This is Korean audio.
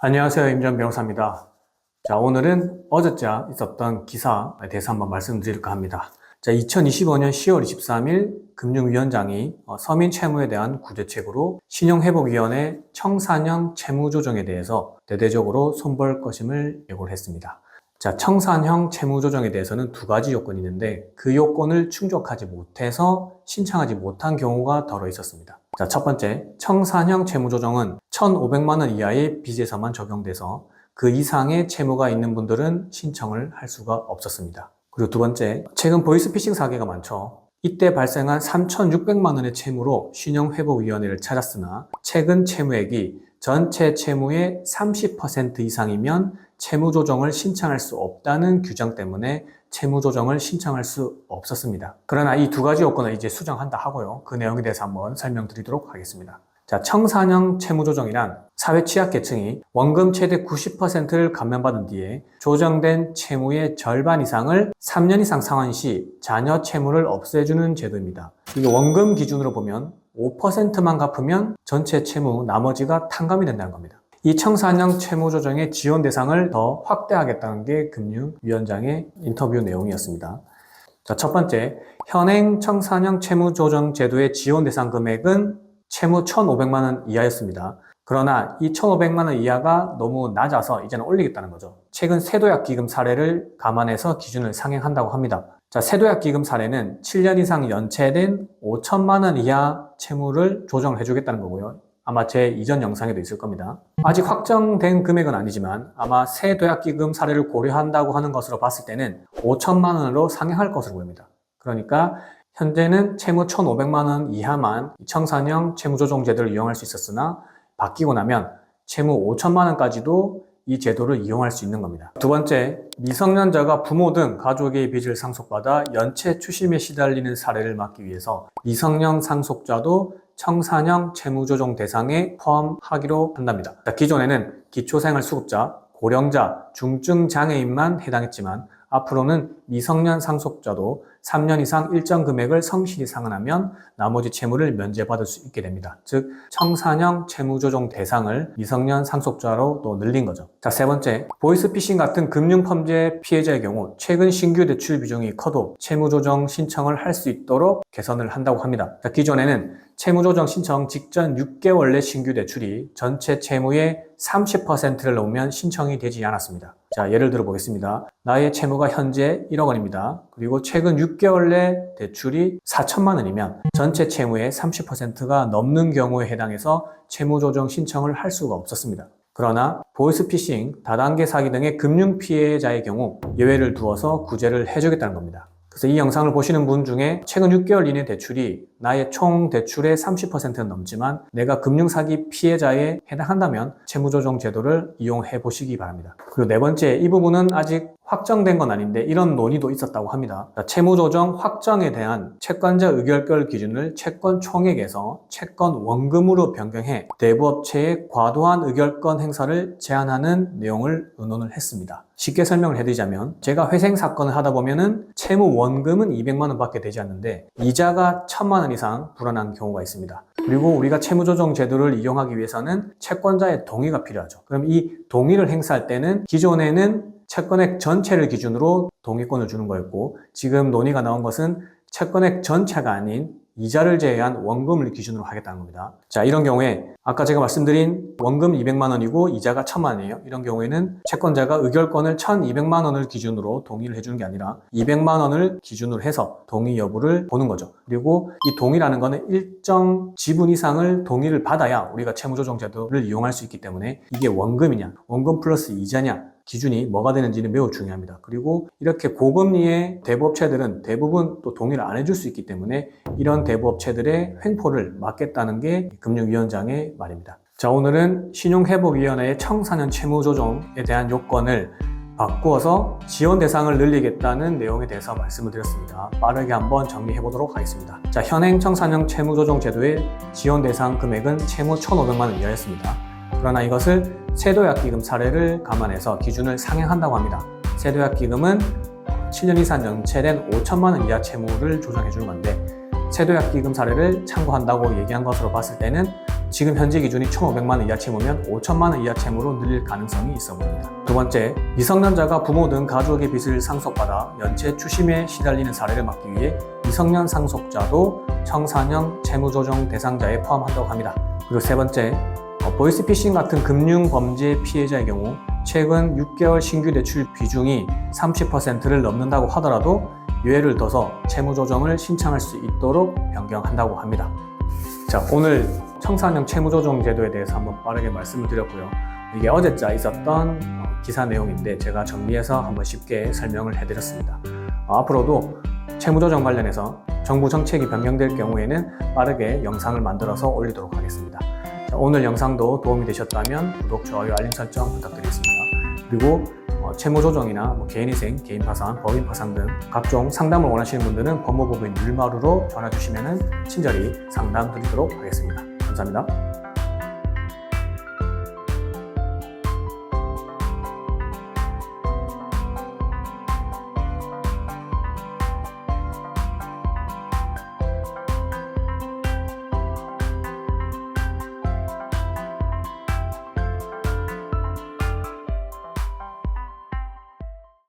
안녕하세요. 임전 변호사입니다. 자, 오늘은 어제자 있었던 기사에 대해서 한번 말씀드릴까 합니다. 자, 2025년 10월 23일 금융위원장이 어, 서민 채무에 대한 구제책으로 신용회복위원회 청산형 채무조정에 대해서 대대적으로 손볼 것임을 예고를 했습니다. 자, 청산형 채무조정에 대해서는 두 가지 요건이 있는데 그 요건을 충족하지 못해서 신청하지 못한 경우가 더러 있었습니다. 자, 첫 번째, 청산형 채무조정은 1,500만 원 이하의 빚에서만 적용돼서 그 이상의 채무가 있는 분들은 신청을 할 수가 없었습니다. 그리고 두 번째, 최근 보이스피싱 사례가 많죠. 이때 발생한 3,600만 원의 채무로 신용회복위원회를 찾았으나 최근 채무액이 전체 채무의 30% 이상이면 채무 조정을 신청할 수 없다는 규정 때문에 채무 조정을 신청할 수 없었습니다. 그러나 이 두 가지 요건을 이제 수정한다 하고요. 그 내용에 대해서 한번 설명드리도록 하겠습니다. 자, 청산형 채무조정이란 사회 취약계층이 원금 최대 90%를 감면받은 뒤에 조정된 채무의 절반 이상을 3년 이상 상환 시 자녀 채무를 없애주는 제도입니다. 이게 원금 기준으로 보면 5%만 갚으면 전체 채무 나머지가 탕감이 된다는 겁니다. 이 청산형 채무 조정의 지원 대상을 더 확대하겠다는 게 금융위원장의 인터뷰 내용이었습니다. 자, 첫 번째, 현행 청산형 채무 조정 제도의 지원 대상 금액은 채무 1,500만 원 이하였습니다. 그러나 이 1,500만 원 이하가 너무 낮아서 이제는 올리겠다는 거죠. 최근 세도약 기금 사례를 감안해서 기준을 상향한다고 합니다. 자, 세도약 기금 사례는 7년 이상 연체된 5천만 원 이하 채무를 조정을 해주겠다는 거고요. 아마 제 이전 영상에도 있을 겁니다. 아직 확정된 금액은 아니지만 아마 새 도약 기금 사례를 고려한다고 하는 것으로 봤을 때는 5천만 원으로 상향할 것으로 보입니다. 그러니까 현재는 채무 1,500만 원 이하만 청산형 채무조정제도를 이용할 수 있었으나 바뀌고 나면 채무 5천만 원까지도 이 제도를 이용할 수 있는 겁니다. 두 번째, 미성년자가 부모 등 가족의 빚을 상속받아 연체 추심에 시달리는 사례를 막기 위해서 미성년 상속자도 청산형 채무조정 대상에 포함하기로 한답니다. 기존에는 기초생활수급자, 고령자, 중증장애인만 해당했지만 앞으로는 미성년 상속자도 3년 이상 일정 금액을 성실히 상환하면 나머지 채무를 면제받을 수 있게 됩니다. 즉, 청산형 채무조정 대상을 미성년 상속자로 또 늘린 거죠. 자, 세 번째, 보이스피싱 같은 금융범죄 피해자의 경우 최근 신규 대출 비중이 커도 채무조정 신청을 할 수 있도록 개선을 한다고 합니다. 자, 기존에는 채무조정 신청 직전 6개월 내 신규 대출이 전체 채무의 30%를 넘으면 신청이 되지 않았습니다. 자, 예를 들어 보겠습니다. 나의 채무가 현재 1억 원입니다. 그리고 최근 6개월 내 대출이 4천만 원이면 전체 채무의 30%가 넘는 경우에 해당해서 채무 조정 신청을 할 수가 없었습니다. 그러나 보이스피싱, 다단계 사기 등의 금융 피해자의 경우 예외를 두어서 구제를 해주겠다는 겁니다. 그래서 이 영상을 보시는 분 중에 최근 6개월 이내 대출이 나의 총 대출의 30%는 넘지만 내가 금융사기 피해자에 해당한다면 채무조정 제도를 이용해 보시기 바랍니다. 그리고 네 번째, 이 부분은 아직 확정된 건 아닌데 이런 논의도 있었다고 합니다. 채무조정 확정에 대한 채권자 의결결 기준을 채권 총액에서 채권 원금으로 변경해 대부업체의 과도한 의결권 행사를 제한하는 내용을 의논을 했습니다. 쉽게 설명을 해드리자면 제가 회생 사건을 하다 보면은 채무 원금은 200만 원밖에 되지 않는데 이자가 1000만 원 이상 불어난 경우가 있습니다. 그리고 우리가 채무조정 제도를 이용하기 위해서는 채권자의 동의가 필요하죠. 그럼 이 동의를 행사할 때는 기존에는 채권액 전체를 기준으로 동의권을 주는 거였고 지금 논의가 나온 것은 채권액 전체가 아닌 이자를 제외한 원금을 기준으로 하겠다는 겁니다. 자, 이런 경우에 아까 제가 말씀드린 원금 200만 원이고 이자가 1000만 원이에요. 이런 경우에는 채권자가 의결권을 1200만 원을 기준으로 동의를 해주는 게 아니라 200만 원을 기준으로 해서 동의 여부를 보는 거죠. 그리고 이 동의라는 거는 일정 지분 이상을 동의를 받아야 우리가 채무조정 제도를 이용할 수 있기 때문에 이게 원금이냐, 원금 플러스 이자냐, 기준이 뭐가 되는지는 매우 중요합니다. 그리고 이렇게 고금리의 대부업체들은 대부분 또 동의를 안 해줄 수 있기 때문에 이런 대부업체들의 횡포를 막겠다는 게 금융위원장의 말입니다. 자, 오늘은 신용회복위원회의 청사년 채무조정에 대한 요건을 바꾸어서 지원 대상을 늘리겠다는 내용에 대해서 말씀을 드렸습니다. 빠르게 한번 정리해 보도록 하겠습니다. 자, 현행 청산형 채무조정 제도의 지원 대상 금액은 채무 1,500만 원 이하였습니다. 그러나 이것을 세도약 기금 사례를 감안해서 기준을 상향한다고 합니다. 세도약 기금은 7년 이상 연체된 5천만 원 이하 채무를 조정해 주는 건데 세도약 기금 사례를 참고한다고 얘기한 것으로 봤을 때는 지금 현재 기준이 1,500만 원 이하 채무면 5천만 원 이하 채무로 늘릴 가능성이 있어 보입니다. 두 번째, 미성년자가 부모 등 가족의 빚을 상속받아 연체 추심에 시달리는 사례를 막기 위해 미성년 상속자도 청산형 채무조정 대상자에 포함한다고 합니다. 그리고 세 번째, 어, 보이스피싱 같은 금융 범죄 피해자의 경우 최근 6개월 신규 대출 비중이 30%를 넘는다고 하더라도 유예를 둬서 채무조정을 신청할 수 있도록 변경한다고 합니다. 자, 오늘 청산형 채무조정 제도에 대해서 한번 빠르게 말씀을 드렸고요. 이게 어제자 있었던 어, 기사 내용인데 제가 정리해서 한번 쉽게 설명을 해드렸습니다. 어, 앞으로도 채무조정 관련해서 정부 정책이 변경될 경우에는 빠르게 영상을 만들어서 올리도록 하겠습니다. 자, 오늘 영상도 도움이 되셨다면 구독, 좋아요, 알림 설정 부탁드리겠습니다. 그리고 어, 채무 조정이나 뭐 개인위생, 개인 파산, 법인 파산 등 각종 상담을 원하시는 분들은 법무법인 율마루로 전화 주시면 친절히 상담 드리도록 하겠습니다. 감사합니다.